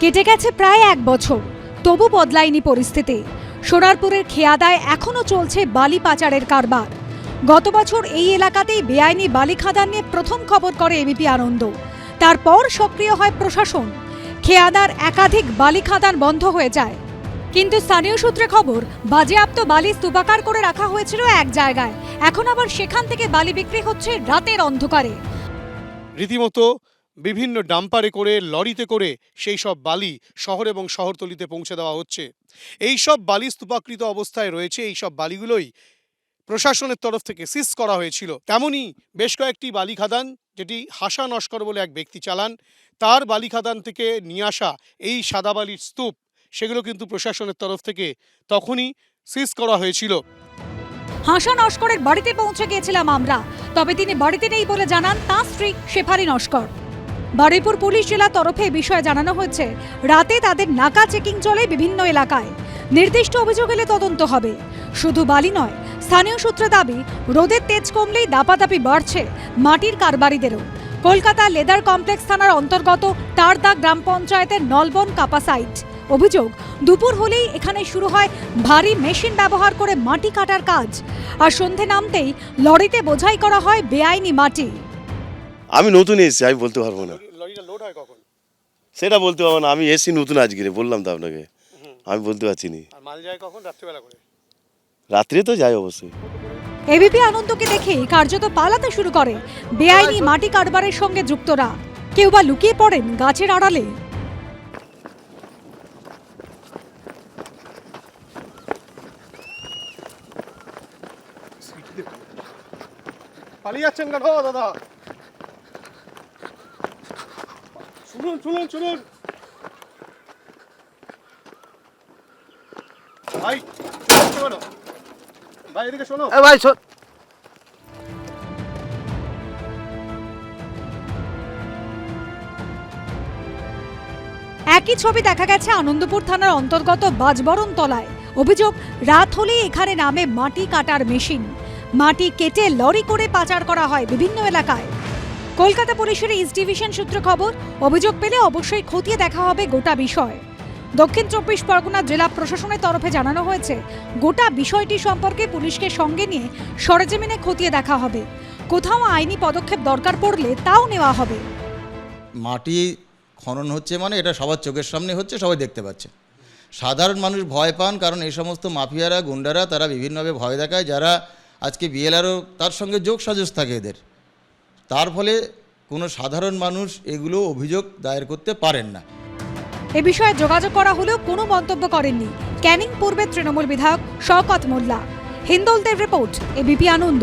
কেটে গেছে প্রায় এক বছর। তবু বদলায়নি পরিস্থিতি। সোনারপুরের খেয়াদায় এখনও চলছে বালি পাচারের কারবার। গত বছর এই এলাকাতেই বেআইনি বালি খাদান নিয়ে প্রথম খবর করে এবিপি আনন্দ। তারপর সক্রিয় হয় প্রশাসন। খেয়াদার একাধিক বালি খাদান বন্ধ হয়ে যায়। কিন্তু স্থানীয় সূত্রে খবর, বাজেয়াপ্ত বালি স্তূপাকার করে রাখা হয়েছিল এক জায়গায়। এখন আবার সেখান থেকে বালি বিক্রি হচ্ছে রাতের অন্ধকারে। রীতিমতো বিভিন্ন ডাম্পারে করে, লরিতে করে সেই সব বালি শহর এবং শহরতলিতে পৌঁছে দেওয়া হচ্ছে। এই সব বালি স্তূপাকৃত অবস্থায় রয়েছে, এই সব বালিগুলোই প্রশাসনের তরফ থেকে সিজ করা হয়েছিল। তেমনই বেশ কয়েকটি বালি খাদান যেটি হাসা নস্কর বলে এক ব্যক্তি চালান, তার বালি খাদান থেকে নিয়ে আসা এই সাদা বালির স্তূপ, সেগুলো কিন্তু প্রশাসনের তরফ থেকে তখনই সিজ করা হয়েছিল। হাসা নস্করের বাড়িতে পৌঁছে গিয়েছিলাম আমরা। তবে তিনি বাড়িতে নেই বলে জানান তাঁর স্ত্রী, শেফালি নস্কর। বারুইপুর পুলিশ জেলার তরফে বিষয়ে জানানো হয়েছে, রাতে তাদের নাকা চেকিং চলে বিভিন্ন এলাকায়। নির্দিষ্ট অভিযোগ এলে তদন্ত হবে। শুধু বালি নয়, স্থানীয় সূত্রে দাবি, রোদের তেজ কমলেই দাপাদাপি বাড়ছে মাটির কারবারিদেরও। কলকাতা লেদার কমপ্লেক্স থানার অন্তর্গত তারদা গ্রাম পঞ্চায়েতের নলবন কাপা সাইট। অভিযোগ, দুপুর হলেই এখানে শুরু হয় ভারী মেশিন ব্যবহার করে মাটি কাটার কাজ। আর সন্ধে নামতেই লরিতে বোঝাই করা হয় বেআইনি মাটি। আমি নতুন এসেছি আমি বলতে পারব না। লরিটা লোড হয় কখন? সেটা বলতে পারব না আমি এসেছি নতুন আজকে বললাম তো আপনাকে। আমি বলতে পারছি না। আর মাল যায় কখন? রাত্রিবেলা করে। রাত্রে তো যাই অবশ্যই। এবিপি আনন্দকে দেখেই কার্যত পালাতে শুরু করে। বেআইনি মাটি কারবারের সঙ্গে যুক্তরা। কেউ বা লুকিয়ে পড়েন গাছের আড়ালে। পালিয়ে যাচ্ছেন কেন দাদা? শুনুন শুনুন শুনুন ভাই শোনো। ভাই এদিকে শোনো। ভাই শোন একই ছবি দেখা গেছে আনন্দপুর থানার অন্তর্গত বাজবরণ তলায় অভিযোগ রাত হলেই এখানে নামে মাটি কাটার মেশিন। মাটি কেটে লরি করে পাচার করা হয় বিভিন্ন এলাকায়। কলকাতা পুলিশের ইস্ট ডিভিশন সূত্রে খবর, অভিযোগ পেলে অবশ্যই খতিয়ে দেখা হবে গোটা বিষয়। দক্ষিণ চব্বিশ পরগনা জেলা প্রশাসনের তরফে জানানো হয়েছে, গোটা বিষয়টি সম্পর্কে পুলিশকে সঙ্গে নিয়ে সরেজমিনে খতিয়ে দেখা হবে। কোথাও আইনি পদক্ষেপ দরকার পড়লে তাও নেওয়া হবে। মাটি খনন হচ্ছে মানে এটা সবার চোখের সামনে হচ্ছে, সবাই দেখতে পাচ্ছে। সাধারণ মানুষ ভয় পান কারণ এই সমস্ত মাফিয়ারা, গুন্ডারা, তারা বিভিন্নভাবে ভয় দেখায়, যারা আজকে বিএলআরও তার সঙ্গে যোগ সাজস থাকে এদের। তার ফলে কোনো সাধারণ মানুষ এগুলো অভিযোগ দায়ের করতে পারেন না। এ বিষয়ে যোগাযোগ করা হলেও কোনো মন্তব্য করেননি। ক্যানিং পূর্বের তৃণমূল বিধায়ক শওকত মোল্লা। হিন্দলদের রিপোর্ট এবিপি আনন্দ।